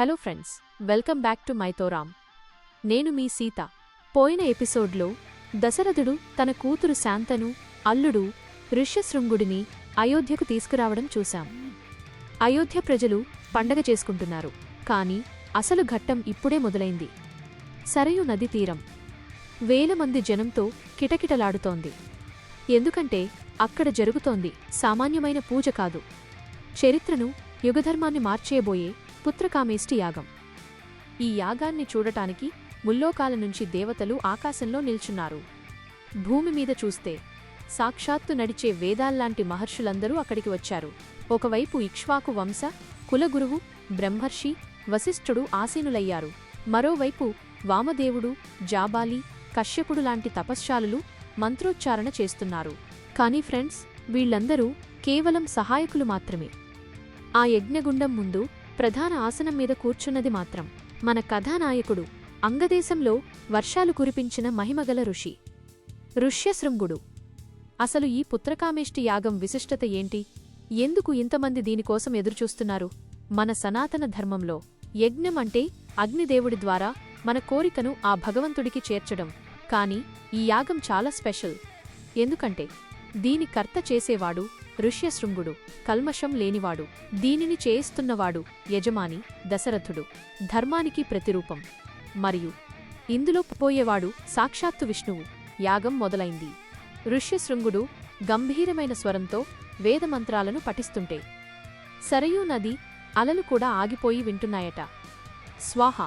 Hello friends welcome back to మైతోరామ్. నేను మీ సీత. పోయిన ఎపిసోడ్లో దశరథుడు తన కూతురు శాంతను అల్లుడు ఋష్యశృంగుడిని అయోధ్యకు తీసుకురావడం చూశాం. అయోధ్య ప్రజలు పండగ చేసుకుంటున్నారు కానీ అసలు ఘట్టం ఇప్పుడే మొదలైంది. సరయు నది తీరం. వేల మంది జనంతో కిటకిటలాడుతోంది. ఎందుకంటే అక్కడ జరుగుతోంది సామాన్యమైన పూజ కాదు. చరిత్రను యుగధర్మాన్ని మార్చేయబోయే పుత్రకామేష్టి యాగం. ఈ యాగాన్ని చూడటానికి ముల్లోకాల నుంచి దేవతలు ఆకాశంలో నిల్చున్నారు. భూమి మీద చూస్తే సాక్షాత్తు నడిచే వేదాల్లాంటి మహర్షులందరూ అక్కడికి వచ్చారు. ఒకవైపు ఇక్ష్వాకు వంశ కులగురువు బ్రహ్మర్షి వశిష్ఠుడు ఆసీనులయ్యారు. మరోవైపు వామదేవుడు జాబాలి కశ్యపుడు లాంటి తపశ్శాలులు మంత్రోచ్చారణ చేస్తున్నారు. కానీ ఫ్రెండ్స్ వీళ్ళందరూ కేవలం సహాయకులు మాత్రమే. ఆ యజ్ఞగుండం ముందు ప్రధాన ఆసనం మీద కూర్చున్నది మాత్రం మన కథానాయకుడు అంగదేశంలో వర్షాలు కురిపించిన మహిమగల ఋషి ఋష్యశృంగుడు. అసలు ఈ పుత్రకామేష్టి యాగం విశిష్టత ఏంటి? ఎందుకు ఇంతమంది దీనికోసం ఎదురుచూస్తున్నారు? మన సనాతన ధర్మంలో యజ్ఞం అంటే అగ్నిదేవుడి ద్వారా మన కోరికను ఆ భగవంతుడికి చేర్చడం. కాని ఈ యాగం చాలా స్పెషల్. ఎందుకంటే దీని కర్త చేసేవాడు ఋష్యశృంగుడు కల్మషం లేనివాడు దీనిని చేయిస్తున్నవాడు యజమాని దశరథుడు ధర్మానికి ప్రతిరూపం. మరియు ఇందులో పోయేవాడు సాక్షాత్తు విష్ణువు యాగం మొదలైంది. ఋష్యశృంగుడు గంభీరమైన స్వరంతో వేదమంత్రాలను పఠిస్తుంటే సరయూ నది అలలు కూడా ఆగిపోయి వింటున్నాయట. స్వాహ!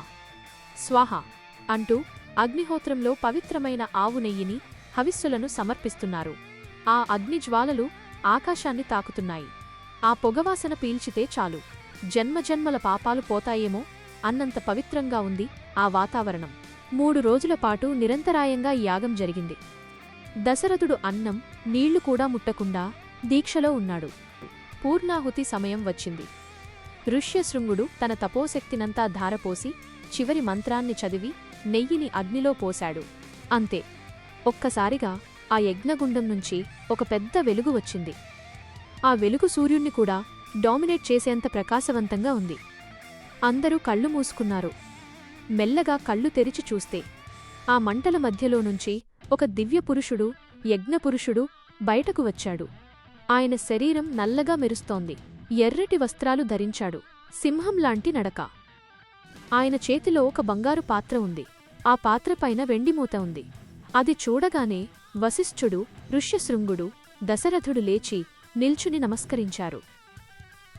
స్వాహ! అంటూ అగ్నిహోత్రంలో పవిత్రమైన ఆవు నెయ్యిని హవిస్సులను సమర్పిస్తున్నారు. ఆ అగ్నిజ్వాలలు ఆకాశాన్ని తాకుతున్నాయి. ఆ పొగవాసన పీల్చితే చాలు. జన్మజన్మల పాపాలు పోతాయేమో అన్నంత పవిత్రంగా ఉంది ఆ వాతావరణం. మూడు రోజుల పాటు నిరంతరాయంగా యాగం జరిగింది. దశరథుడు అన్నం నీళ్ళు కూడా ముట్టకుండా దీక్షలో ఉన్నాడు. పూర్ణాహుతి సమయం వచ్చింది. ఋష్యశృంగుడు తన తపోశక్తినంతా ధారపోసి చివరి మంత్రాన్ని చదివి నెయ్యిని అగ్నిలో పోశాడు. అంతే. ఒక్కసారిగా ఆ యజ్ఞగుండం నుంచి ఒక పెద్ద వెలుగు వచ్చింది. ఆ వెలుగు సూర్యుణ్ణి కూడా డామినేట్ చేసేంత ప్రకాశవంతంగా ఉంది. అందరూ కళ్ళు మూసుకున్నారు. మెల్లగా కళ్ళు తెరిచి చూస్తే ఆ మంటల మధ్యలో నుంచి ఒక దివ్యపురుషుడు యజ్ఞపురుషుడు బయటకు వచ్చాడు. ఆయన శరీరం నల్లగా మెరుస్తోంది. ఎర్రటి వస్త్రాలు ధరించాడు. సింహంలాంటి నడక. ఆయన చేతిలో ఒక బంగారు పాత్ర ఉంది. ఆ పాత్రపైన వెండిమూత ఉంది. అది చూడగానే వశిష్ఠుడు ఋష్యశృంగుడు దశరథుడు లేచి నిల్చుని నమస్కరించారు.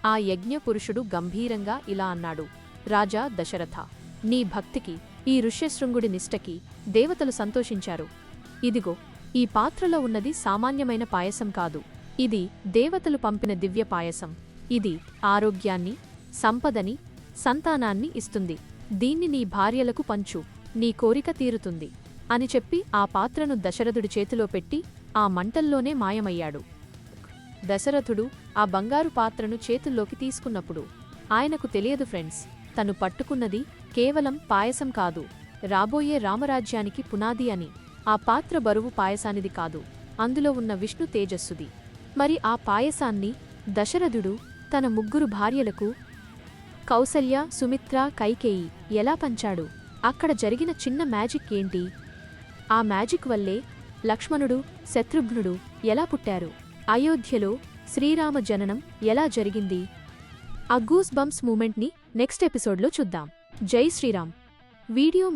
ఆ యజ్ఞపురుషుడు గంభీరంగా ఇలా అన్నాడు రాజా దశరథ నీ భక్తికి ఈ ఋష్యశృంగుడి నిష్టకి దేవతలు సంతోషించారు. ఇదిగో ఈ పాత్రలో ఉన్నది సామాన్యమైన పాయసం కాదు. ఇది దేవతలు పంపిన దివ్య పాయసం. ఇది ఆరోగ్యాన్ని సంపదని సంతానాన్ని ఇస్తుంది. దీన్ని నీ భార్యలకు పంచు. నీ కోరిక తీరుతుంది. అని చెప్పి ఆ పాత్రను దశరథుడి చేతిలో పెట్టి ఆ మంటల్లోనే మాయమయ్యాడు. దశరథుడు ఆ బంగారు పాత్రను చేతుల్లోకి తీసుకున్నప్పుడు ఆయనకు తెలియదు ఫ్రెండ్స్ తను పట్టుకున్నది కేవలం పాయసం కాదు రాబోయే రామరాజ్యానికి పునాది అని ఆ పాత్ర బరువు పాయసానిది కాదు అందులో ఉన్న విష్ణు తేజస్సుది. మరి ఆ పాయసాన్ని దశరథుడు తన ముగ్గురు భార్యలకు కౌసల్య సుమిత్ర కైకేయి ఎలా పంచాడు? అక్కడ జరిగిన చిన్న మ్యాజిక్ ఏంటి? ఆ మ్యాజిక్ వల్లే లక్ష్మణుడు శత్రుఘ్నుడు ఎలా పుట్టారు? అయోధ్యలో శ్రీరామ జననం ఎలా జరిగింది? ఆ గూస్ బంప్స్ మూమెంట్ని నెక్స్ట్ ఎపిసోడ్లో చూద్దాం. జై శ్రీరామ్. వీడియో